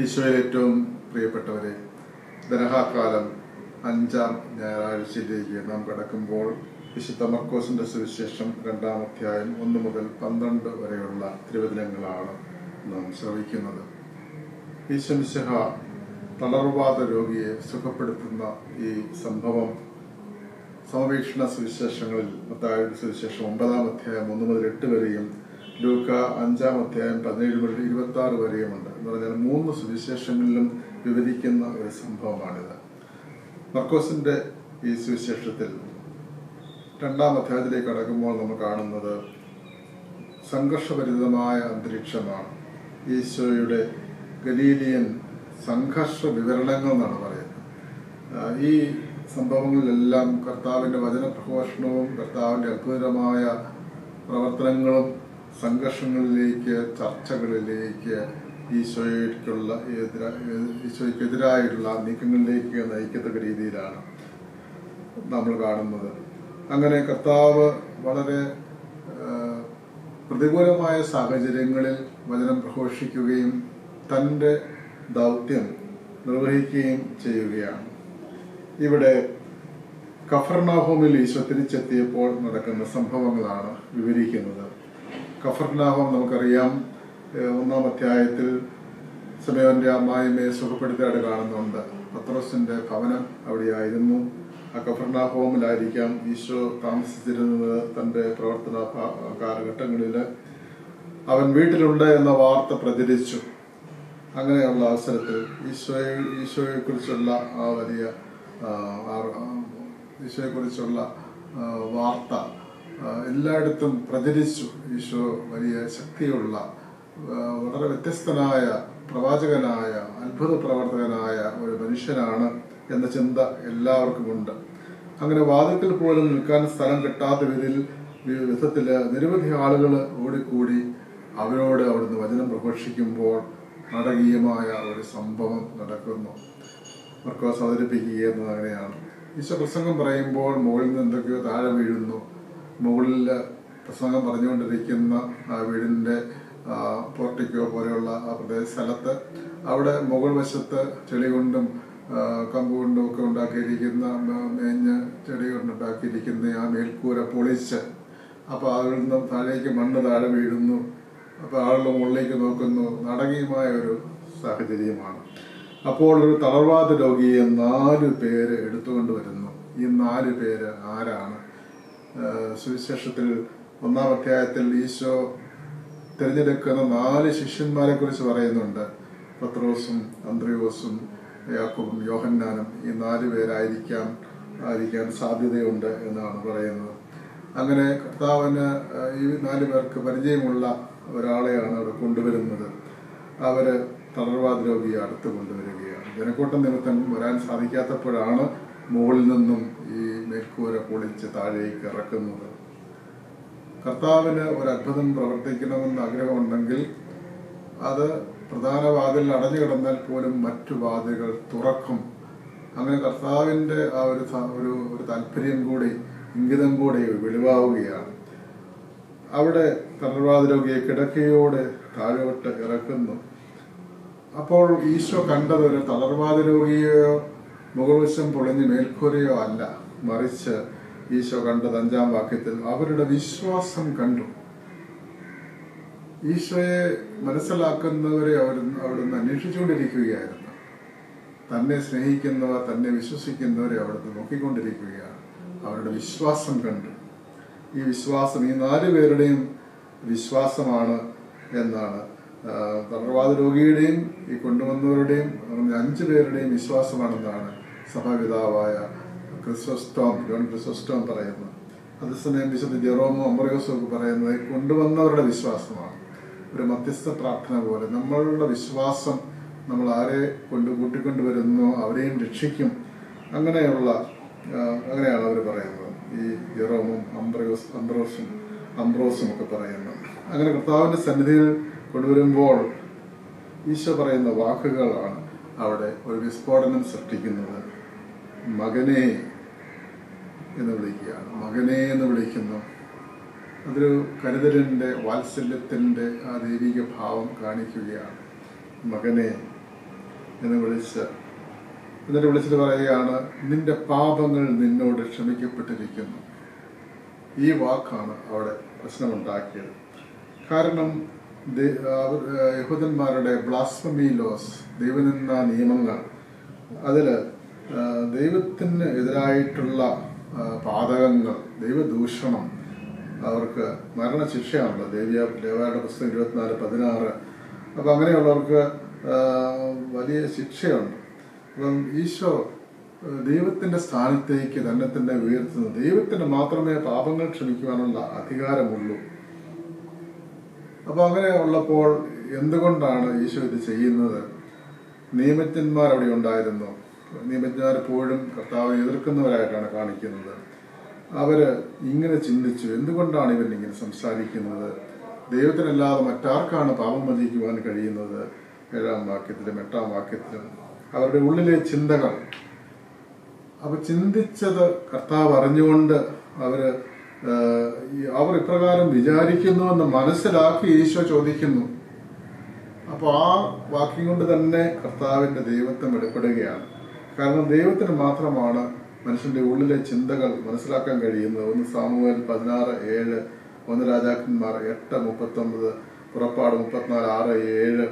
ഈശോയിൽ ഏറ്റവും പ്രിയപ്പെട്ടവരെ ധനഹാകാലം അഞ്ചാം ഞായറാഴ്ചയിലേക്ക് നാം കടക്കുമ്പോൾ വിശുദ്ധ മർക്കോസിന്റെ സുവിശേഷം രണ്ടാം അധ്യായം ഒന്ന് മുതൽ പന്ത്രണ്ട് വരെയുള്ള തിരുവചനങ്ങളാണ് നാം ശ്രവിക്കുന്നത്. ഈശ്വമിശഹ തളർവാദ രോഗിയെ സുഖപ്പെടുത്തുന്ന ഈ സംഭവം സമവീക്ഷണ സുവിശേഷങ്ങളിൽ മത്തായുടെ സുവിശേഷം ഒമ്പതാം അധ്യായം ഒന്ന് മുതൽ എട്ട് വരെയും ലൂക്ക അഞ്ചാം അധ്യായം പതിനേഴ് മുതൽ ഇരുപത്തി ആറ് വരെയുമുണ്ട്. എന്ന് പറഞ്ഞാൽ മൂന്ന് സുവിശേഷങ്ങളിലും വിവരിക്കുന്ന ഒരു സംഭവമാണിത്. മർക്കോസിന്റെ ഈ സുവിശേഷത്തിൽ രണ്ടാം അധ്യായത്തിലേക്ക് കടക്കുമ്പോൾ നമ്മൾ കാണുന്നത് സംഘർഷഭരിതമായ അന്തരീക്ഷമാണ്. ഈശോയുടെ ഗലീലിയൻ സംഘർഷ വിവരണങ്ങൾ എന്നാണ് പറയുന്നത്. ഈ സംഭവങ്ങളിലെല്ലാം കർത്താവിന്റെ വചനപ്രഘോഷണവും കർത്താവിന്റെ അത്ഭുതകരമായ പ്രവർത്തനങ്ങളും സംഘർഷങ്ങളിലേക്ക് ചർച്ചകളിലേക്ക് ഈശോയ്ക്കുള്ള എതിര- ഈശോയ്ക്കെതിരായിട്ടുള്ള നീക്കങ്ങളിലേക്ക് നയിക്കത്തക്ക രീതിയിലാണ് നമ്മൾ കാണുന്നത്. അങ്ങനെ കർത്താവ് വളരെ പ്രതികൂലമായ സാഹചര്യങ്ങളിൽ വചനം പ്രഘോഷിക്കുകയും തന്റെ ദൗത്യം നിർവഹിക്കുകയും ചെയ്യുകയാണ്. ഇവിടെ കഫർണാഹോമിൽ ഈശോ തിരിച്ചെത്തിയപ്പോൾ നടക്കുന്ന സംഭവങ്ങളാണ് വിവരിക്കുന്നത്. കഫർനാഹോം നമുക്കറിയാം. ഒന്നാം അധ്യായത്തിൽ സമയവന്റെ അമ്മായിമ്മയെ സുഖപ്പെടുത്തിയായിട്ട് കാണുന്നുണ്ട്. പത്രോസിന്റെ ഭവനം അവിടെയായിരുന്നു. ആ കഫർനാഹോമിലായിരിക്കാം ഈശോ താമസിച്ചിരുന്നത് തന്റെ പ്രവർത്തന കാലഘട്ടങ്ങളിൽ അവൻ വീട്ടിലുണ്ട് എന്ന വാർത്ത പ്രചരിച്ചു. അങ്ങനെയുള്ള അവസരത്തിൽ ഈശോയെ ഈശോയെ കുറിച്ചുള്ള ആ വലിയ ഈശോയെക്കുറിച്ചുള്ള വാർത്ത എല്ലായിടത്തും പ്രചരിച്ചു. ഈശോ വലിയ ശക്തിയുള്ള വളരെ വ്യത്യസ്തനായ പ്രവാചകനായ അത്ഭുത പ്രവർത്തകനായ ഒരു മനുഷ്യനാണ് എന്ന ചിന്ത എല്ലാവർക്കും ഉണ്ട്. അങ്ങനെ വാദത്തിൽ പോലും നിൽക്കാൻ സ്ഥലം കിട്ടാത്ത വിധത്തിൽ വിധത്തിൽ നിരവധി ആളുകൾ ഓടിക്കൂടി അവരോട് അവിടുന്ന് വചനം പ്രഘോഷിക്കുമ്പോൾ നാടകീയമായ ഒരു സംഭവം നടക്കുന്നു. മർക്കോസ് അവതരിപ്പിക്കുക എന്നത് അങ്ങനെയാണ്. ഈശോ പ്രസംഗം പറയുമ്പോൾ മുകളിൽ നിന്ന് എന്തൊക്കെയോ താഴെ വീഴുന്നു. മുകളിൽ പ്രസംഗം പറഞ്ഞുകൊണ്ടിരിക്കുന്ന വീടിന്റെ പോർട്ടിക്കോ പോലെയുള്ള ആ പ്രദേശ സ്ഥലത്ത് അവിടെ മുകൾ വശത്ത് ചെളി കൊണ്ടും കമ്പ് കൊണ്ടും ഒക്കെ ഉണ്ടാക്കിയിരിക്കുന്ന മേഞ്ഞ് ചെടി കൊണ്ടുണ്ടാക്കിയിരിക്കുന്ന ആ മേൽക്കൂര പൊളിച്ച് അപ്പോൾ അതിൽ നിന്നും താഴേക്ക് മണ്ണ് താഴെ വീഴുന്നു. അപ്പോൾ ആളുകൾ മുകളിലേക്ക് നോക്കുന്നു. നാടകീയമായ ഒരു സാഹചര്യമാണ്. അപ്പോൾ ഒരു തളർവാദ രോഗിയെ നാല് പേര് എടുത്തുകൊണ്ട് വരുന്നു. ഈ നാല് പേര് ആരാണ്? സുവിശേഷത്തിൽ ഒന്നാം അധ്യായത്തിൽ ഈശോ തിരഞ്ഞെടുക്കുന്ന നാല് ശിഷ്യന്മാരെ കുറിച്ച് പറയുന്നുണ്ട്. പത്രോസും അന്ത്രയോസും യാക്കോബും യോഹന്നാനും ഈ നാല് പേരായിരിക്കാം ആയിരിക്കാൻ സാധ്യതയുണ്ട് എന്നാണ് പറയുന്നത്. അങ്ങനെ കർത്താവിന് ഈ നാല് പേർക്ക് പരിചയമുള്ള ഒരാളെയാണ് അവിടെ കൊണ്ടുവരുന്നത്. അവർ തളർവാദ രോഗിയെ അടുത്ത് കൊണ്ടുവരികയാണ്. ജനക്കൂട്ടം നിമിത്തം വരാൻ സാധിക്കാത്തപ്പോഴാണ് മുകളിൽ നിന്നും ഈ മേൽക്കൂര പൊളിച്ച് താഴേക്ക് ഇറക്കുന്നത്. കർത്താവിന് ഒരു അത്ഭുതം പ്രവർത്തിക്കണമെന്ന് ആഗ്രഹമുണ്ടെങ്കിൽ അത് പ്രധാന വാതിൽ അടഞ്ഞു കിടന്നാൽ പോലും മറ്റു വാതിലുകൾ തുറക്കും. അങ്ങനെ കർത്താവിന്റെ ആ ഒരു ഒരു ഒരു താല്പര്യം കൂടി ഇംഗിതം കൂടി വെളിവാവുകയാണ്. അവിടെ തളർവാദ കിടക്കയോട് താഴോട്ട് ഇറക്കുന്നു. അപ്പോൾ ഈശോ കണ്ടത് ഒരു തളർവാദ രോഗിയെയോ മുഖവശം പൊളിഞ്ഞ് മേൽക്കൂരയോ അല്ല മറിച്ച് ഈശോ കണ്ടത് അഞ്ചാം വാക്യത്തിൽ അവരുടെ വിശ്വാസം കണ്ടു. ഈശോയെ മനസ്സിലാക്കുന്നവരെ അവർ അവിടുന്ന് അന്വേഷിച്ചുകൊണ്ടിരിക്കുകയായിരുന്നു. തന്നെ സ്നേഹിക്കുന്നവർ തന്നെ വിശ്വസിക്കുന്നവരെ അവിടുന്ന് നോക്കിക്കൊണ്ടിരിക്കുകയാണ്. അവരുടെ വിശ്വാസം കണ്ടു. ഈ വിശ്വാസം ഈ നാല് പേരുടെയും വിശ്വാസമാണ് എന്നാണ് തളർവാദ രോഗിയുടെയും ഈ കൊണ്ടുവന്നവരുടെയും അഞ്ചു പേരുടെയും വിശ്വാസമാണെന്നാണ് സഭാപിതാവായ ക്രിസോസ്റ്റോം ജോൺ ക്രിസോസ്റ്റോം പറയുന്നു. അതേസമയം വിശുദ്ധ ജെറോമോ അമ്പറിയോസോ ഒക്കെ പറയുന്നത് കൊണ്ടുവന്നവരുടെ വിശ്വാസമാണ്. ഒരു മധ്യസ്ഥ പ്രാർത്ഥന പോലെ നമ്മളുടെ വിശ്വാസം നമ്മൾ ആരെ കൊണ്ട് കൂട്ടിക്കൊണ്ടുവരുന്നു അവരെയും രക്ഷിക്കും. അങ്ങനെയുള്ള അങ്ങനെയാണ് അവർ പറയുന്നത്. ഈ ജെറോമും അംബ്രയോസ് അംബ്രോസും അംബ്രോസും ഒക്കെ പറയുന്നു. അങ്ങനെ കർത്താവിന്റെ സന്നിധിയിൽ കൊണ്ടുവരുമ്പോൾ ഈശോ പറയുന്ന വാക്കുകളാണ് അവിടെ ഒരു വിസ്ഫോടനം സൃഷ്ടിക്കുന്നത്. മകനെ എന്ന് വിളിക്കുകയാണ്. മകനെ എന്ന് വിളിക്കുന്നു. അതൊരു കരുതലിന്റെ വാത്സല്യത്തിന്റെ ആ ദൈവിക ഭാവം കാണിക്കുകയാണ്. മകനെ എന്ന് വിളിച്ച്. എന്നിട്ട് വിളിച്ചിട്ട് പറയുകയാണ് നിന്റെ പാപങ്ങൾ നിന്നോട് ക്ഷമിക്കപ്പെട്ടിരിക്കുന്നു. ഈ വാക്കാണ് അവിടെ പ്രശ്നമുണ്ടാക്കിയത്. കാരണം യഹൂദന്മാരുടെ ബ്ലാസ്മി ലോസ് ദൈവനിന്ന നിയമങ്ങൾ ഏഹ്, ദൈവത്തിന് എതിരായിട്ടുള്ള പാതകങ്ങൾ ദൈവദൂഷണം അവർക്ക് മരണശിക്ഷയാണല്ലോ ദേവിയ ദേവാരുടെ പുസ്തകം ഇരുപത്തിനാല് പതിനാറ്. അപ്പം അങ്ങനെയുള്ളവർക്ക് വലിയ ശിക്ഷയുണ്ട്. അപ്പം ഈശോ ദൈവത്തിന്റെ സ്ഥാനത്തേക്ക് തന്നെ തന്നെ ഉയർത്തുന്നു ദൈവത്തിന് മാത്രമേ പാപങ്ങൾ ക്ഷമിക്കുവാനുള്ള അധികാരമുള്ളൂ. അപ്പോൾ അങ്ങനെ ഉള്ളപ്പോൾ എന്തുകൊണ്ടാണ് ഈശോ ഇത് ചെയ്യുന്നത്? നിയമജ്ഞന്മാർ അവിടെ ഉണ്ടായിരുന്നു. നിയമജ്ഞന്മാർ എപ്പോഴും കർത്താവിനെ എതിർക്കുന്നവരായിട്ടാണ് കാണിക്കുന്നത്. അവർ ഇങ്ങനെ ചിന്തിച്ചു എന്തുകൊണ്ടാണ് ഇവൻ ഇങ്ങനെ സംസാരിക്കുന്നത്? ദൈവത്തിനല്ലാതെ മറ്റാർക്കാണ് പാപം വചിക്കുവാൻ കഴിയുന്നത്? ഏഴാം വാക്യത്തിലും എട്ടാം വാക്യത്തിലും അവരുടെ ഉള്ളിലെ ചിന്തകൾ. അപ്പൊ ചിന്തിച്ചത് കർത്താവ് അറിഞ്ഞുകൊണ്ട് അവർ അവർ ഇപ്രകാരം വിചാരിക്കുന്നു എന്ന് മനസ്സിലാക്കി ഈശോ ചോദിക്കുന്നു. അപ്പോൾ ആ വാക്യം കൊണ്ട് തന്നെ കർത്താവിന്റെ ദൈവത്വം വെളിപ്പെടുകയാണ്. കാരണം ദൈവത്തിന് മാത്രമാണ് മനുഷ്യന്റെ ഉള്ളിലെ ചിന്തകൾ മനസ്സിലാക്കാൻ കഴിയുന്നത്. ഒന്ന് സാമുവേൽ പതിനാറ് ഏഴ്. ഒന്ന് രാജാക്കന്മാർ എട്ട് മുപ്പത്തൊമ്പത്. പുറപ്പാട് മുപ്പത്തിനാല് ആറ് ഏഴ്.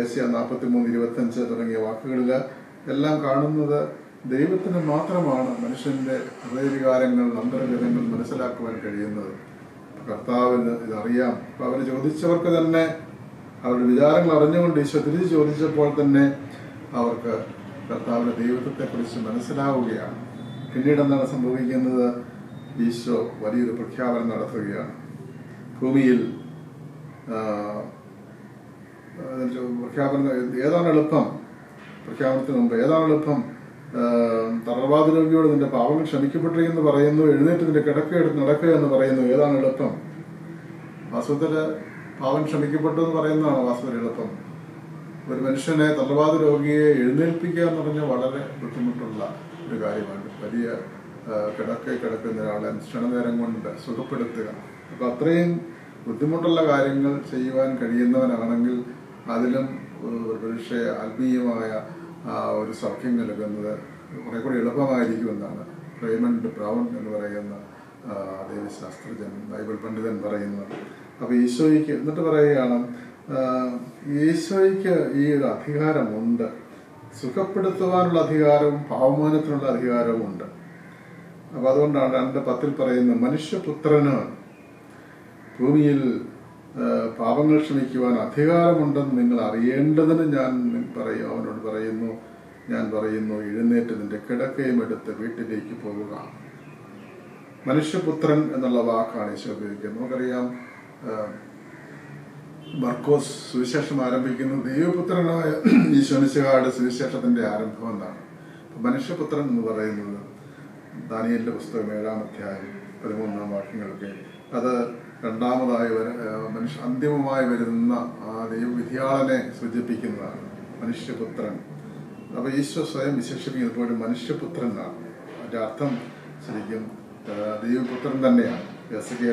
ഏഷ്യ നാൽപ്പത്തി മൂന്ന് ഇരുപത്തഞ്ച് തുടങ്ങിയ വാക്കുകളിൽ എല്ലാം കാണുന്നത് ദൈവത്തിന് മാത്രമാണ് മനുഷ്യന്റെ ഹൃദയവികാരങ്ങൾ അന്തർഗതങ്ങൾ മനസ്സിലാക്കുവാൻ കഴിയുന്നത്. കർത്താവിന് ഇതറിയാം. അപ്പൊ അവർ ചോദിച്ചവർക്ക് തന്നെ അവരുടെ വിചാരങ്ങൾ അറിഞ്ഞുകൊണ്ട് ഈശോ തിരിച്ചു ചോദിച്ചപ്പോൾ തന്നെ അവർക്ക് കർത്താവിന്റെ ദൈവത്വത്തെ കുറിച്ച് മനസ്സിലാവുകയാണ്. പിന്നീട് എന്താണ് സംഭവിക്കുന്നത്? ഈശോ വലിയൊരു പ്രഖ്യാപനം നടത്തുകയാണ്. ഭൂമിയിൽ പ്രഖ്യാപനം ഏതാണ് എളുപ്പം? പ്രഖ്യാപനത്തിന് മുമ്പ് ഏതാണ് എളുപ്പം? തറവാദ രോഗിയോട് നിന്റെ പാവങ്ങൾ എന്ന് പറയുന്നു എഴുന്നേറ്റ് നിന്റെ കിടക്കയെടുത്ത് നടക്കുക എന്ന് പറയുന്നു ഏതാണ് എളുപ്പം? വാസ്തവത്തിൽ പാവം ക്ഷമിക്കപ്പെട്ടു എന്ന് പറയുന്നതാണ് വാസ്തവത്തിൽ എളുപ്പം. ഒരു മനുഷ്യനെ തള്ളവാദ രോഗിയെ എഴുന്നേൽപ്പിക്കുക എന്ന് പറഞ്ഞാൽ വളരെ ബുദ്ധിമുട്ടുള്ള ഒരു കാര്യമാണ്. വലിയ കിടക്കെ കിടക്കുന്ന ഒരാളെ ക്ഷണനേരം കൊണ്ട് സുഖപ്പെടുത്തുക. അപ്പൊ അത്രയും ബുദ്ധിമുട്ടുള്ള കാര്യങ്ങൾ ചെയ്യുവാൻ കഴിയുന്നവനാണെങ്കിൽ അതിലും ഒരു പക്ഷേ ആത്മീയമായ ഒരു സൗഖ്യം നൽകുന്നത് കുറെ കൂടി എളുപ്പമായിരിക്കുമെന്നാണ് റേമണ്ട് ബ്രൗൺ എന്ന് പറയുന്ന ദേവശാസ്ത്രജ്ഞൻ ബൈബിൾ പണ്ഡിതൻ പറയുന്നത്. അപ്പൊ ഈശോയ്ക്ക് എന്നിട്ട് പറയുകയാണ് ഈശോയ്ക്ക് ഈ ഒരു അധികാരമുണ്ട്. സുഖപ്പെടുത്തുവാനുള്ള അധികാരവും പാവമാനത്തിനുള്ള അധികാരവും ഉണ്ട് അപ്പൊ അതുകൊണ്ടാണ് രണ്ട് പത്തിൽ പറയുന്നത് മനുഷ്യപുത്രന് ഭൂമിയിൽ പാപങ്ങൾ ക്ഷമിക്കുവാൻ അധികാരമുണ്ടെന്ന് നിങ്ങൾ അറിയേണ്ടതിന് ഞാൻ പറയും അവനോട് പറയുന്നു ഞാൻ പറയുന്നു എഴുന്നേറ്റ് നിന്റെ കിടക്കയും എടുത്ത് വീട്ടിലേക്ക് പോവുക മനുഷ്യപുത്രൻ എന്നുള്ള വാക്കാണ് ഈശോ ഉപയോഗിക്കുന്നത്. നമുക്കറിയാം മർക്കോസ് സുവിശേഷം ആരംഭിക്കുന്നത് ദൈവപുത്രനായ ഈശോനിശകാട് സുവിശേഷത്തിന്റെ ആരംഭം എന്നാണ് മനുഷ്യപുത്രൻ എന്ന് പറയുന്നത് ദാനിയലിന്റെ പുസ്തകം ഏഴാം അധ്യായം പതിമൂന്നാം വാക്യങ്ങളൊക്കെ അത് രണ്ടാമതായി വര മനുഷ്യ അന്തിമമായി വരുന്ന ആ ദൈവവിധിയാളനെ സൂചിപ്പിക്കുന്നതാണ് മനുഷ്യപുത്രൻ. അപ്പൊ ഈശോ സ്വയം വിശേഷിപ്പിക്കുന്നത് പോലും മനുഷ്യപുത്രൻ എന്നാണ് അതിന്റെ അർത്ഥം ശരിക്കും ദൈവപുത്രൻ തന്നെയാണ്. എസ് കെ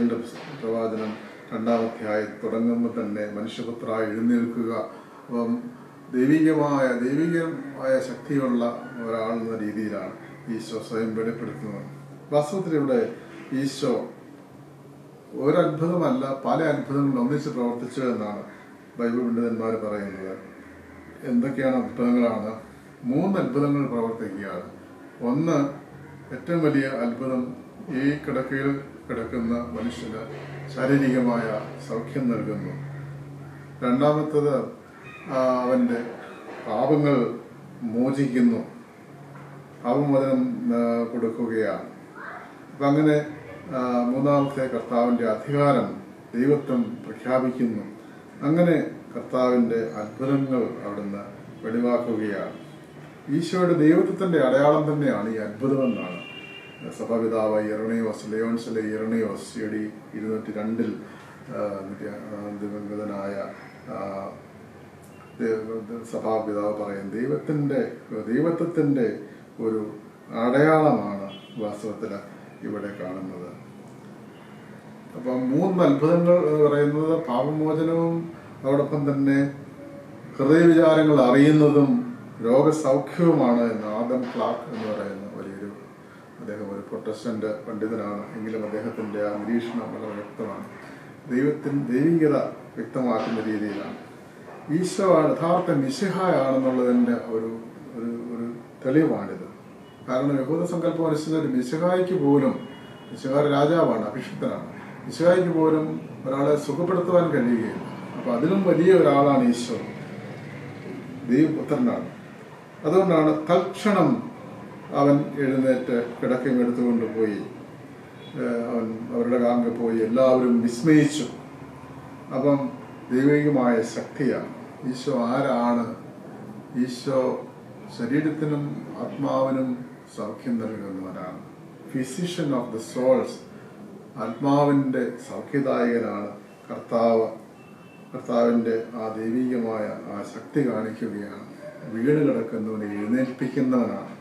പ്രവാചനം രണ്ടാമധ്യായി തുടങ്ങുമ്പോൾ തന്നെ മനുഷ്യപുത്ര എഴുന്നേൽക്കുക. അപ്പം ദൈവികമായ ദൈവികമായ ശക്തിയുള്ള ഒരാൾ എന്ന രീതിയിലാണ് ഈശോ സ്വയം വെളിപ്പെടുത്തുന്നത്. വാസ്തവത്തിൽ ഇവിടെ ഈശോ ഒരത്ഭുതമല്ല പല അത്ഭുതങ്ങൾ ഒന്നിച്ച് പ്രവർത്തിച്ചു എന്നാണ് ബൈബിൾ പണ്ഡിതന്മാർ പറയുന്നത്. എന്തൊക്കെയാണ് അത്ഭുതങ്ങളാണ്? മൂന്ന് അത്ഭുതങ്ങൾ പ്രവർത്തിക്കുകയാണ്. ഒന്ന് ഏറ്റവും വലിയ അത്ഭുതം ഈ കിടക്കയിൽ കിടക്കുന്ന മനുഷ്യന് ശാരീരികമായ സൗഖ്യം നൽകുന്നു. രണ്ടാമത്തത് അവന്റെ പാപങ്ങൾ മോചിക്കുന്നു. പാപമോചനം കൊടുക്കുകയാണ്. അപ്പം അങ്ങനെ മൂന്നാമത്തെ കർത്താവിന്റെ അധികാരം ദൈവത്വം പ്രഖ്യാപിക്കുന്നു. അങ്ങനെ കർത്താവിന്റെ അത്ഭുതങ്ങൾ അവിടുന്ന് വെളിവാക്കുകയാണ്. ഈശോയുടെ ദൈവത്വത്തിന്റെ അടയാളം തന്നെയാണ് ഈ അത്ഭുതമെന്നാണ് സഭാപിതാവ് ഇറണിയോസ് ലിയോൺസിലെ ഇറണിയോസ് എ ഡി ഇരുന്നൂറ്റി രണ്ടിൽ ദിവംഗതനായ സഭാപിതാവ് പറയും ദൈവത്തിന്റെ ദൈവത്വത്തിന്റെ ഒരു അടയാളമാണ് വാസ്തവത്തിൽ ഇവിടെ കാണുന്നത്. അപ്പം മൂന്ന് അത്ഭുതങ്ങൾ പറയുന്നത് പാപമോചനവും അതോടൊപ്പം തന്നെ ഹൃദയവിചാരങ്ങൾ അറിയുന്നതും രോഗസൗഖ്യവുമാണ് എന്ന് ആദം ക്ലാർക്ക് എന്ന് പറയുന്ന. വലിയൊരു അദ്ദേഹം ഒരു പ്രൊട്ടസ്റ്റന്റ് പണ്ഡിതനാണ്. എങ്കിലും അദ്ദേഹത്തിന്റെ ആ നിരീക്ഷണം വളരെ വ്യക്തമാണ്. ദൈവത്തിന് ദൈവികത വ്യക്തമാക്കുന്ന രീതിയിലാണ്. ഈശോ യഥാർത്ഥ മിശിഹായാണെന്നുള്ളതിന്റെ ഒരു ഒരു ഒരു തെളിവാണിത്. കാരണം യഹൂദ സങ്കല്പം അനുസരിച്ച് ഒരു മിശിഹായ്ക്ക് പോലും മിശിഹാ രാജാവാണ് അഭിഷിക്തനാണ്. മിശിഹായ്ക്ക് പോലും ഒരാളെ സുഖപ്പെടുത്തുവാൻ കഴിയുകയില്ല. അപ്പൊ അതിലും വലിയ ഒരാളാണ് ഈശോ. ദൈവപുത്രനാണ്. അതുകൊണ്ടാണ് തൽക്ഷണം അവൻ എഴുന്നേറ്റ് കിടക്കയും എടുത്തുകൊണ്ട് പോയി. അവൻ അവരുടെ കാമ്പിൽ പോയി. എല്ലാവരും വിസ്മയിച്ചു. അപ്പം ദൈവികമായ ശക്തിയാണ്. ഈശോ ആരാണ്? ഈശോ ശരീരത്തിനും ആത്മാവിനും സൗഖ്യം നൽകുന്നവനാണ്. ഫിസിഷ്യൻ ഓഫ് ദ സോൾസ് ആത്മാവിന്റെ സൗഖ്യദായകനാണ് കർത്താവ്. കർത്താവിന്റെ ആ ദൈവികമായ ആ ശക്തി കാണിക്കുകയാണ്. വീട് കിടക്കുന്നവനെ എഴുന്നേൽപ്പിക്കുന്നവനാണ്.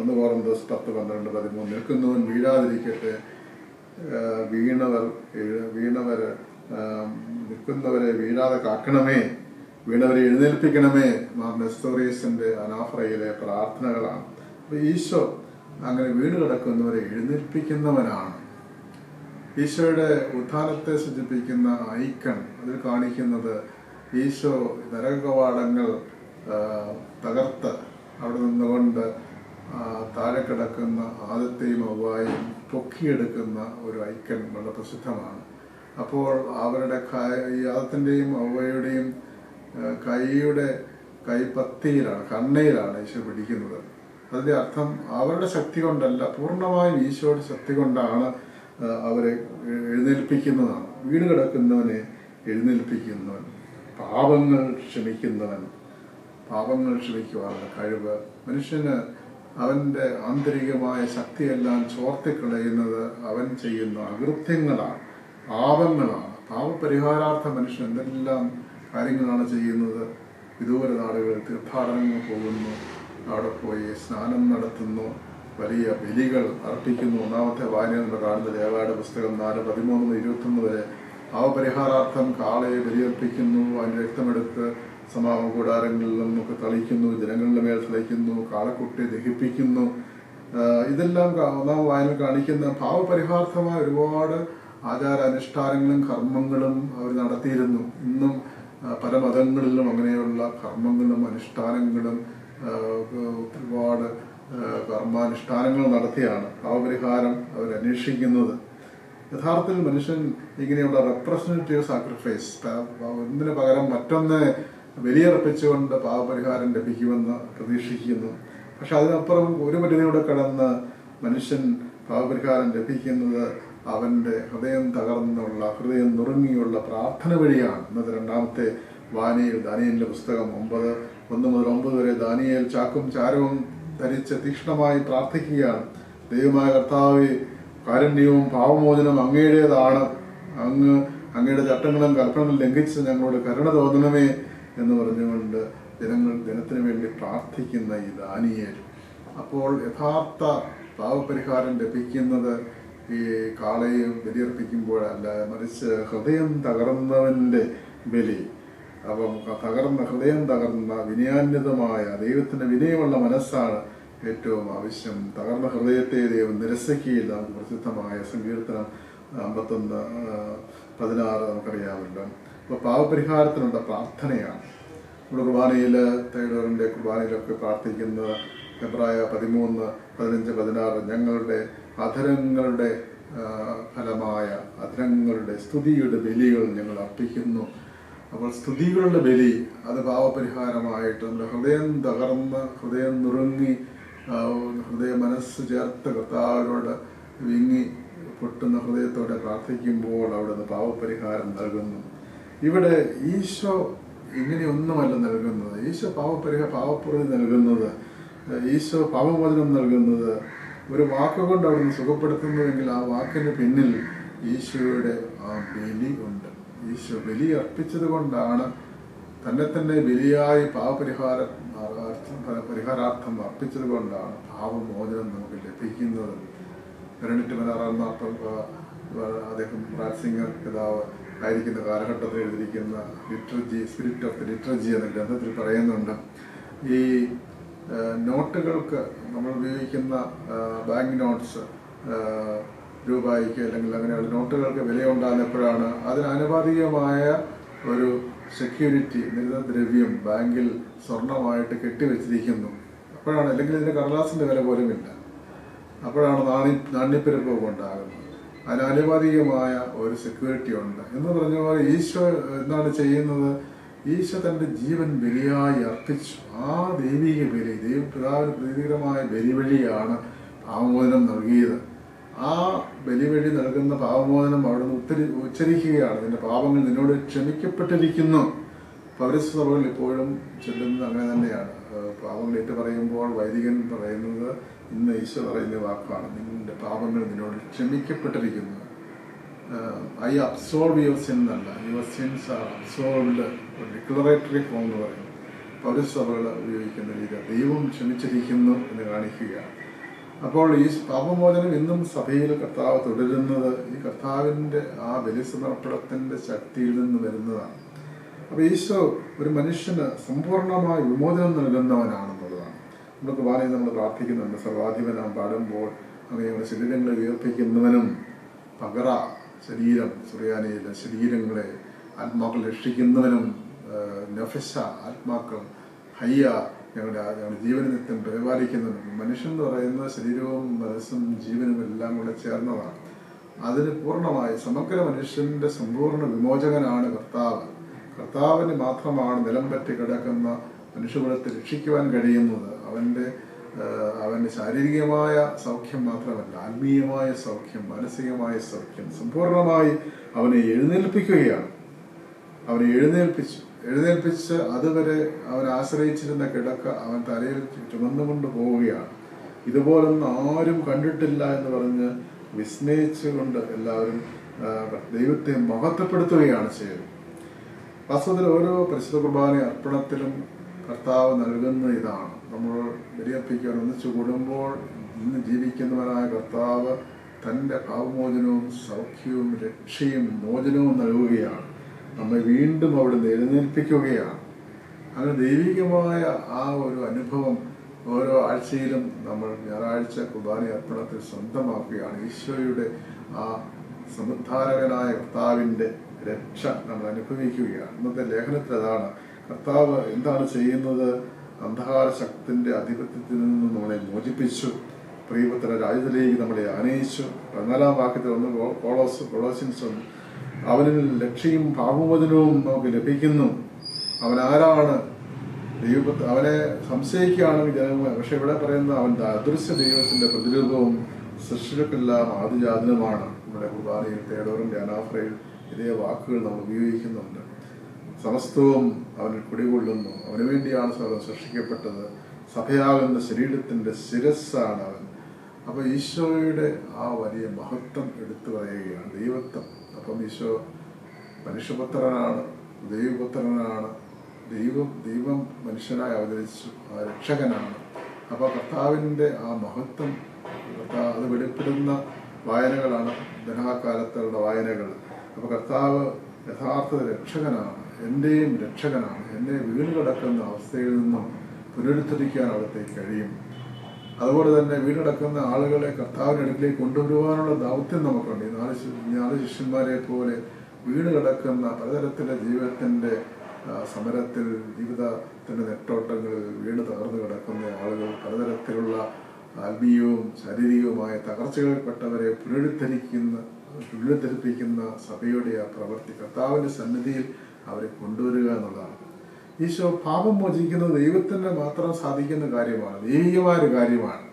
ഒന്ന് കോറന്തോസ് പത്ത് പന്ത്രണ്ട് പതിമൂന്ന് നിൽക്കുന്നവൻ വീഴാതിരിക്കട്ടെ. വീണവർ വീണവർ നിൽക്കുന്നവരെ വീഴാതെ കാക്കണമേ. വീണവരെ എഴുന്നേൽപ്പിക്കണമേ. മാർ നെസ്തോറിയസിന്റെ അനാഫ്രയിലെ പ്രാർത്ഥനകളാണ്. അപ്പൊ ഈശോ അങ്ങനെ വീണ് കിടക്കുന്നവരെ എഴുന്നേൽപ്പിക്കുന്നവനാണ്. ഈശോയുടെ ഉദ്ധാനത്തെ സൂചിപ്പിക്കുന്ന ഐക്കൺ അതിൽ കാണിക്കുന്നത് ഈശോ നരകവാടങ്ങൾ തകർത്ത് അവിടെ നിന്നുകൊണ്ട് താഴെ കിടക്കുന്ന ആദത്തെയും അവ്വായും പൊക്കിയെടുക്കുന്ന ഒരു ഐക്കൺ വളരെ പ്രസിദ്ധമാണ്. അപ്പോൾ അവരുടെ ഈ ആദത്തിന്റെയും അവയുടെയും ആ, കൈയുടെ കൈപ്പത്തിയിലാണ് കണ്ണയിലാണ് ഈശോ പിടിക്കുന്നത്. അതിന്റെ അർത്ഥം അവരുടെ ശക്തി കൊണ്ടല്ല പൂർണമായും ഈശോയുടെ ശക്തി കൊണ്ടാണ് അവരെ എഴുന്നേൽപ്പിക്കുന്നതാണ്. വീട് കിടക്കുന്നവനെ എഴുന്നേൽപ്പിക്കുന്നവൻ പാപങ്ങൾ ക്ഷമിക്കുന്നവൻ പാപങ്ങൾ ക്ഷമിക്കുവാനുള്ള കഴിവ് മനുഷ്യന് അവന്റെ ആന്തരികമായ ശക്തിയെല്ലാം ചോർത്തിക്കളയുന്നത് അവൻ ചെയ്യുന്ന അകൃത്യങ്ങളാണ് പാപങ്ങളാണ്. പാപപരിഹാരാർത്ഥ മനുഷ്യൻ എന്തെല്ലാം കാര്യങ്ങളാണ് ചെയ്യുന്നത്? വിദൂര നാടുകളിൽ തീർത്ഥാടനങ്ങൾ പോകുന്നു. അവിടെ പോയി സ്നാനം നടത്തുന്നു. വലിയ ബലികൾ അർപ്പിക്കുന്നു. ഒന്നാമത്തെ വായന നമ്മൾ കാണുന്ന ദേവായുടെ പുസ്തകം നാല് പതിമൂന്ന് ഇരുപത്തൊന്ന് വരെ പാവപരിഹാരാർത്ഥം കാളയെ ബലിയർപ്പിക്കുന്നു. അതിന് രക്തമെടുത്ത് സമാഗമ കൂടാരങ്ങളിൽ നിന്നൊക്കെ തളിക്കുന്നു ജനങ്ങളുടെ മേൽ തളിക്കുന്നു കാളക്കുട്ടി ദഹിപ്പിക്കുന്നു. ഇതെല്ലാം ഒന്നാം വായന കാണിക്കുന്ന ഭാവപരിഹാർത്ഥമായ ഒരുപാട് ആചാരാനുഷ്ഠാനങ്ങളും കർമ്മങ്ങളും അവർ നടത്തിയിരുന്നു. ഇന്നും പല മതങ്ങളിലും അങ്ങനെയുള്ള കർമ്മങ്ങളും അനുഷ്ഠാനങ്ങളും ഒരുപാട് കർമാനുഷ്ഠാനങ്ങൾ നടത്തിയാണ് ഭാവപരിഹാരം അവർ അന്വേഷിക്കുന്നത്. യഥാർത്ഥത്തിൽ മനുഷ്യൻ ഇങ്ങനെയുള്ള റെപ്രസെന്റേറ്റീവ് സാക്രിഫൈസ് ഒന്നിന് പകരം മറ്റൊന്ന് ബലിയർപ്പിച്ചുകൊണ്ട് പാപപരിഹാരം ലഭിക്കുമെന്ന് പ്രതീക്ഷിക്കുന്നു. പക്ഷെ അതിനപ്പുറം ഒരു പരിധിയോടെ കടന്ന് മനുഷ്യൻ പാപപരിഹാരം ലഭിക്കുന്നത് അവന്റെ ഹൃദയം തകർന്നുള്ള ഹൃദയം നുറുങ്ങിയുള്ള പ്രാർത്ഥന വഴിയാണ്. ഇന്നത്തെ രണ്ടാമത്തെ വാനിയിൽ ദാനിയലിന്റെ പുസ്തകം ഒമ്പത് ഒന്ന് മുതൽ ഒമ്പത് വരെ ദാനിയേൽ ചാക്കും ചാരവും ധരിച്ച് തീക്ഷ്ണമായി പ്രാർത്ഥിക്കുകയാണ്. ദൈവമായ കർത്താവ് കാരുണ്യവും പാവമോചനം അങ്ങയുടേതാണ്. അങ്ങ് അങ്ങയുടെ ചട്ടങ്ങളും കൽപ്പനകളും ലംഘിച്ച് ഞങ്ങളോട് കരുണ തോന്നണമേ. എന്ന് പറഞ്ഞുകൊണ്ട് ജനങ്ങൾ ജനത്തിന് വേണ്ടി പ്രാർത്ഥിക്കുന്ന ഈ ദാനിയേൽ അപ്പോൾ യഥാർത്ഥ പാവപരിഹാരം ലഭിക്കുന്നത് ഈ കാളയും ബലിയർപ്പിക്കുമ്പോഴല്ല. മറിച്ച് ഹൃദയം തകർന്നവന്റെ ബലി. അപ്പം തകർന്ന ഹൃദയം തകർന്ന വിനയാന്യതമായ ദൈവത്തിന് വിനയമുള്ള മനസ്സാണ് ഏറ്റവും ആവശ്യം. തകർന്ന ഹൃദയത്തെ ദൈവം നിരസിക്കുകയില്ല പ്രസിദ്ധമായ സങ്കീർത്തനം അമ്പത്തൊന്ന് പതിനാറ് നമുക്കറിയാമല്ലോ. അപ്പോൾ പാവപരിഹാരത്തിനുള്ള പ്രാർത്ഥനയാണ്. നമ്മുടെ കുർബാനയിൽ തൈഡോറിന്റെ കുർബാനയിലൊക്കെ പ്രാർത്ഥിക്കുന്നത് ഫെബ്രായ പതിമൂന്ന് പതിനഞ്ച് പതിനാറ് ഞങ്ങളുടെ അധരങ്ങളുടെ ഫലമായ അധരങ്ങളുടെ സ്തുതിയുടെ ബലികൾ ഞങ്ങൾ അർപ്പിക്കുന്നു. അപ്പോൾ സ്തുതികളുടെ ബലി അത് പാവപരിഹാരമായിട്ട് നമ്മുടെ ഹൃദയം തകർന്ന് ഹൃദയം നുറുങ്ങി ഹൃദയ മനസ്സ് ചേർത്ത് കർത്താവിനോട് വിങ്ങി പൊട്ടുന്ന ഹൃദയത്തോടെ പ്രാർത്ഥിക്കുമ്പോൾ അവിടുന്ന് പാവപരിഹാരം നൽകുന്നു. ഇവിടെ ഈശോ ഇങ്ങനെയൊന്നുമല്ല നൽകുന്നത്. ഈശോ പാവപരിഹ പാവപ്രതി നൽകുന്നത്. ഈശോ പാവമോചനം നൽകുന്നത്. ഒരു വാക്കുകൊണ്ട് അവിടുന്ന് സുഖപ്പെടുത്തുന്നുവെങ്കിൽ ആ വാക്കിന് പിന്നിൽ ഈശോയുടെ ആ ബലി ഉണ്ട്. ഈശോ ബലി അർപ്പിച്ചത് കൊണ്ടാണ് തന്നെ തന്നെ ബലിയായി പാവപരിഹാരം പരിഹാരാർത്ഥം അർപ്പിച്ചത് കൊണ്ടാണ് പാവമോചനം നമുക്ക് ലഭിക്കുന്നത്. പെരണിറ്റ് മാർപ്പം അദ്ദേഹം പ്രാസിംഗർ സിംഗർ പിതാവ് ആയിരിക്കുന്ന കാലഘട്ടത്തിൽ എഴുതിയിരിക്കുന്ന ലിറ്റർജി സ്പിരിറ്റ് ഓഫ് ദി എന്ന ഗ്രന്ഥത്തിൽ പറയുന്നുണ്ട് ഈ നോട്ടുകൾക്ക് നമ്മൾ ഉപയോഗിക്കുന്ന ബാങ്ക് നോട്ട്സ് രൂപയ്ക്ക് അല്ലെങ്കിൽ അങ്ങനെയുള്ള നോട്ടുകൾക്ക് വിലയുണ്ടാകുന്നപ്പോഴാണ് അതിന് ആനുപാതികമായ ഒരു സെക്യൂരിറ്റി നിരന്തദ്രവ്യം ബാങ്കിൽ സ്വർണമായിട്ട് കെട്ടിവെച്ചിരിക്കുന്നു. അപ്പോഴാണ് അല്ലെങ്കിൽ ഇതിന് കടലാസിന്റെ വില പോലും ഇല്ല. അപ്പോഴാണ് നാണി നാണ്യപ്പെരുപ്പ് ഉണ്ടാകുന്നത്. അതിന് ആനുപാതികമായ ഒരു സെക്യൂരിറ്റി ഉണ്ട്. എന്ന് പറഞ്ഞ പോലെ ഈശോ എന്താണ് ചെയ്യുന്നത്? ഈശോ തന്റെ ജീവൻ ബലിയായി അർപ്പിച്ചു. ആ ദൈവിക ബലി ദൈവപിതാവിന് പ്രീതികരമായ ബലി വഴിയാണ് ഭാവമോചനം നൽകിയത്. ആ ബലി വഴി നൽകുന്ന പാവമോചനം അവിടുന്ന് ഉത്തരി ഉച്ചരിക്കുകയാണ്. നിന്റെ പാപങ്ങൾ നിന്നോട് ക്ഷമിക്കപ്പെട്ടിരിക്കുന്നു. പൗരസഭകൾ ഇപ്പോഴും ചെല്ലുന്നത് അങ്ങനെ തന്നെയാണ്. പാവങ്ങൾ ഏറ്റു പറയുമ്പോൾ വൈദികൻ പറയുന്നത് ഇന്ന് ഈശോ പറയുന്ന വാക്കാണ്. നിങ്ങളുടെ പാപങ്ങൾ നിന്നോട് ക്ഷമിക്കപ്പെട്ടിരിക്കുന്നു. ഐ അബ്സോൾവ് യുവർ സിൻ എന്നല്ല. Your sins are absolved declaratory form എന്ന് പറയും. പൗരസഭകൾ ഉപയോഗിക്കുന്ന രീതി ദൈവം ക്ഷമിച്ചിരിക്കുന്നു എന്ന് കാണിക്കുകയാണ്. അപ്പോൾ ഈ പാപമോചനം ഇന്നും സഭയിൽ കർത്താവ് തുടരുന്നത് ഈ കർത്താവിന്റെ ആ ബലിസമർപ്പണത്തിന്റെ ശക്തിയിൽ നിന്ന് വരുന്നതാണ്. അപ്പോൾ ഈശോ ഒരു മനുഷ്യന് സമ്പൂർണമായി വിമോചനം നൽകുന്നവനാണെന്നുള്ളതാണ് നമുക്ക് കുർബാനയിൽ നമ്മൾ പ്രാർത്ഥിക്കുന്നുണ്ട്. സർവാധിപനാം പാടുമ്പോൾ അങ്ങനെയുള്ള ശരീരങ്ങളെ ഉയർപ്പിക്കുന്നവനും പകറ ശരീരം സുറിയാനയിലെ ശരീരങ്ങളെ ആത്മാക്കൾ രക്ഷിക്കുന്നവനും നഫസ ആത്മാക്കൾ ഹയ്യ ഞങ്ങളുടെ ഞങ്ങളുടെ ജീവനിത്യം പരിപാലിക്കുന്നവനും മനുഷ്യൻ എന്ന് പറയുന്ന ശരീരവും മനസ്സും ജീവനും എല്ലാം കൂടെ ചേർന്നതാണ് അതിന് പൂർണമായി സമഗ്ര മനുഷ്യന്റെ സമ്പൂർണ വിമോചകനാണ് കർത്താവ്. കർത്താവിന് മാത്രമാണ് നിലം പറ്റി കിടക്കുന്ന മനുഷ്യകുലത്തെ രക്ഷിക്കുവാൻ കഴിയുന്നത്. അവന്റെ അവന്റെ ശാരീരികമായ സൗഖ്യം മാത്രമല്ല ആത്മീയമായ സൗഖ്യം മാനസികമായ സൗഖ്യം സമ്പൂർണമായി അവനെ എഴുന്നേൽപ്പിക്കുകയാണ്. അവനെ എഴുന്നേൽപ്പിച്ചു. എഴുന്നേൽപ്പിച്ച് അതുവരെ അവൻ ആശ്രയിച്ചിരുന്ന കിടക്ക അവൻ തലയിൽ ചുമന്നുകൊണ്ട് പോവുകയാണ്. ഇതുപോലൊന്നും ആരും കണ്ടിട്ടില്ല എന്ന് പറഞ്ഞ് വിസ്മയിച്ചുകൊണ്ട് എല്ലാവരും ദൈവത്തെ മഹത്വപ്പെടുത്തുകയാണ് ചെയ്തത്. വാസ്തവത്തിൽ ഓരോ പരിശുദ്ധ കുർബാന അർപ്പണത്തിലും കർത്താവ് നൽകുന്ന ഇതാണ്. നമ്മൾ ബലിയർപ്പിക്കാൻ ഒന്നിച്ചു കൂടുമ്പോൾ ഇന്ന് ജീവിക്കുന്നവരായ കർത്താവ് തന്റെ കാവുമോചനവും സൗഖ്യവും രക്ഷയും മോചനവും നൽകുകയാണ്. നമ്മെ വീണ്ടും അവിടുന്ന് എഴുന്നേൽപ്പിക്കുകയാണ്. അങ്ങനെ ദൈവികമായ ആ ഒരു അനുഭവം ഓരോ ആഴ്ചയിലും നമ്മൾ ഞായറാഴ്ച കുർബാന അർപ്പണത്തിൽ സ്വന്തമാക്കുകയാണ്. ഈശോയുടെ ആ സമുദ്ധാരകനായ കർത്താവിന്റെ രക്ഷ നമ്മൾ അനുഭവിക്കുകയാണ്. ഇന്നത്തെ ലേഖനത്തിൽ അതാണ് കർത്താവ് എന്താണ് ചെയ്യുന്നത്? അന്ധകാര ശക്തിന്റെ ആധിപത്യത്തിൽ നിന്ന് നമ്മളെ മോചിപ്പിച്ചു. പ്രിയപുത്ര രാജ്യത്തിലേക്ക് നമ്മളെ ആനയിച്ചു. പതിനാലാം വാക്യത്തിൽ ഒന്ന് കോളോസ് കൊളോസിൻസ് അവനിൽ ലക്ഷ്യയും ഭാവമോചനവും നമുക്ക് ലഭിക്കുന്നു. അവൻ ആരാണ്? ദൈവ അവനെ സംശയിക്കുകയാണെങ്കിൽ ജനങ്ങൾ പക്ഷെ ഇവിടെ പറയുന്ന അവൻ അദൃശ്യ ദൈവത്തിന്റെ പ്രതിരൂപവും സൃഷ്ടിക്കെല്ലാം ആദിജാതനുമാണ്. നമ്മുടെ കുർബാനയിൽ തേടോറും അനാഫ്രയിൽ ഇതേ വാക്കുകൾ നമ്മൾ ഉപയോഗിക്കുന്നുണ്ട്. സമസ്തവും അവനിൽ കുടികൊള്ളുന്നു. അവന് വേണ്ടിയാണ് സർവം സൃഷ്ടിക്കപ്പെട്ടത്. സഭയാകുന്ന ശരീരത്തിന്റെ ശിരസ്സാണ് അവൻ. അപ്പൊ ഈശോയുടെ ആ വലിയ മഹത്വം എടുത്തു പറയുകയാണ് ദൈവത്വം. അപ്പം ഈശോ മനുഷ്യപുത്രനാണ് ദൈവപുത്രനാണ് ദൈവം ദൈവം മനുഷ്യനായി അവതരിച്ചു ആ രക്ഷകനാണ്. അപ്പോൾ കർത്താവിന്റെ ആ മഹത്വം അത് വെളിപ്പെടുന്ന വായനകളാണ് ധനകാലത്തുള്ള വായനകൾ. അപ്പോൾ കർത്താവ് യഥാർത്ഥ രക്ഷകനാണ്. എന്റെയും രക്ഷകനാണ്. എന്നെ വീണ് കിടക്കുന്ന അവസ്ഥയിൽ നിന്നും പുനരുദ്ധരിക്കാൻ അവിടുത്തെ കഴിയും. അതുപോലെ തന്നെ വീടടക്കുന്ന ആളുകളെ കർത്താവിന്റെ അടുക്കിലേക്ക് കൊണ്ടുവരുവാനുള്ള ദൗത്യം നമുക്കുണ്ട്. ഈ നാല് നാല് ശിഷ്യന്മാരെ പോലെ വീട് കിടക്കുന്ന പലതരത്തിലെ ജീവിതത്തിന്റെ സമരത്തിൽ ജീവിതത്തിന്റെ നെട്ടോട്ടങ്ങളിൽ വീട് തകർന്നു കിടക്കുന്ന ആളുകൾ പലതരത്തിലുള്ള ആത്മീയവും ശാരീരികവുമായ തകർച്ചകളിൽപ്പെട്ടവരെ പുനരുദ്ധരിക്കുന്ന പുനരുദ്ധരിപ്പിക്കുന്ന സഭയുടെ ആ പ്രവൃത്തി കർത്താവിന്റെ സന്നിധിയിൽ അവരെ കൊണ്ടുവരിക എന്നുള്ളതാണ്. ഈശോ പാപം മോചിക്കുന്നത് ദൈവത്തിന് മാത്രം സാധിക്കുന്ന കാര്യമാണ് ദൈവികമായ ഒരു കാര്യമാണ്.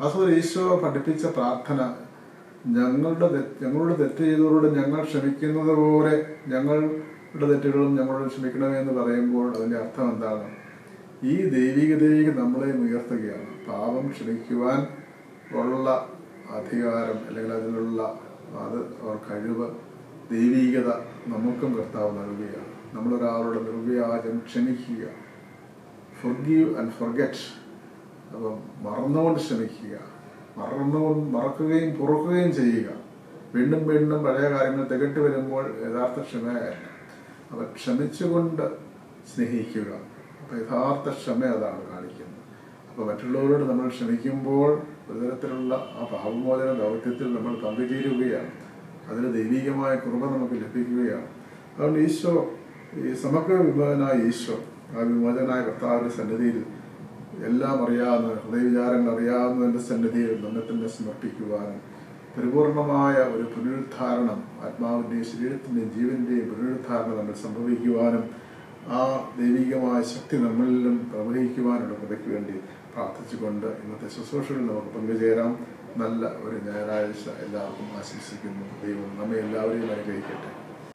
അതുപോലെ ഈശോ പഠിപ്പിച്ച പ്രാർത്ഥന ഞങ്ങളുടെ ഞങ്ങളുടെ തെറ്റ് ചെയ്തവരോട് ഞങ്ങൾ ക്ഷമിക്കുന്നത് പോലെ ഞങ്ങളുടെ തെറ്റുകളും ഞങ്ങളോട് ക്ഷമിക്കണമേ എന്ന് പറയുമ്പോൾ അതിന്റെ അർത്ഥം എന്താണ്? ഈ ദൈവികതയിലേക്ക് നമ്മളെ ഉയർത്തുകയാണ്. പാപം ക്ഷമിക്കുവാൻ ഉള്ള അധികാരം അല്ലെങ്കിൽ അതിനുള്ള അത് കഴിവ് ദൈവീകത നമുക്കും കർത്താവ് നൽകുകയാണ്. നമ്മളൊരാളോട് നിർവ്യാജം ക്ഷമിക്കുക. ഫൊർഗീവ് ആൻഡ് ഫൊർഗറ്റ് അപ്പം മറന്നുകൊണ്ട് ക്ഷമിക്കുക. മറന്നുകൊണ്ട് മറക്കുകയും പുറക്കുകയും ചെയ്യുക. വീണ്ടും വീണ്ടും പഴയ കാര്യങ്ങൾ തികട്ടി വരുമ്പോൾ യഥാർത്ഥ ക്ഷമയായിരുന്നു അപ്പം ക്ഷമിച്ചുകൊണ്ട് സ്നേഹിക്കുക. അപ്പം യഥാർത്ഥ ക്ഷമ അതാണ് കാണിക്കുന്നത്. അപ്പോൾ മറ്റുള്ളവരോട് നമ്മൾ ക്ഷമിക്കുമ്പോൾ ഒരു തരത്തിലുള്ള ആ പാപമോചന ദൗത്യത്തിൽ നമ്മൾ പങ്കുചേരുകയാണ്. അതിന് ദൈവികമായ കൃപ നമുക്ക് ലഭിക്കുകയാണ്. അതുകൊണ്ട് ഈശോ ഈ സമഗ്ര വിഭവനായ ഈശോ ആ വിമോചനായ കർത്താവിന്റെ സന്നിധിയിൽ എല്ലാം അറിയാവുന്ന ഹൃദയവിചാരങ്ങൾ അറിയാവുന്നതിന്റെ സന്നിധിയിൽ നമ്മെ സമർപ്പിക്കുവാനും പരിപൂർണമായ ഒരു പുനരുദ്ധാരണം ആത്മാവിന്റെയും ശരീരത്തിന്റെയും ജീവന്റെയും പുനരുദ്ധാരണം നമ്മൾ സംഭവിക്കുവാനും ആ ദൈവികമായ ശക്തി നമ്മളിലും പ്രവഹിക്കുവാനുള്ള കൃപയ്ക്ക് വേണ്ടി പ്രാർത്ഥിച്ചുകൊണ്ട് ഇന്നത്തെ ശുശ്രൂഷകളിൽ നമുക്ക് പങ്കുചേരാം. നല്ല ഒരു ഞായറാഴ്ച എല്ലാവർക്കും ആശംസിക്കുന്നു. ദൈവം നമ്മെ എല്ലാവരെയും അനുഗ്രഹിക്കട്ടെ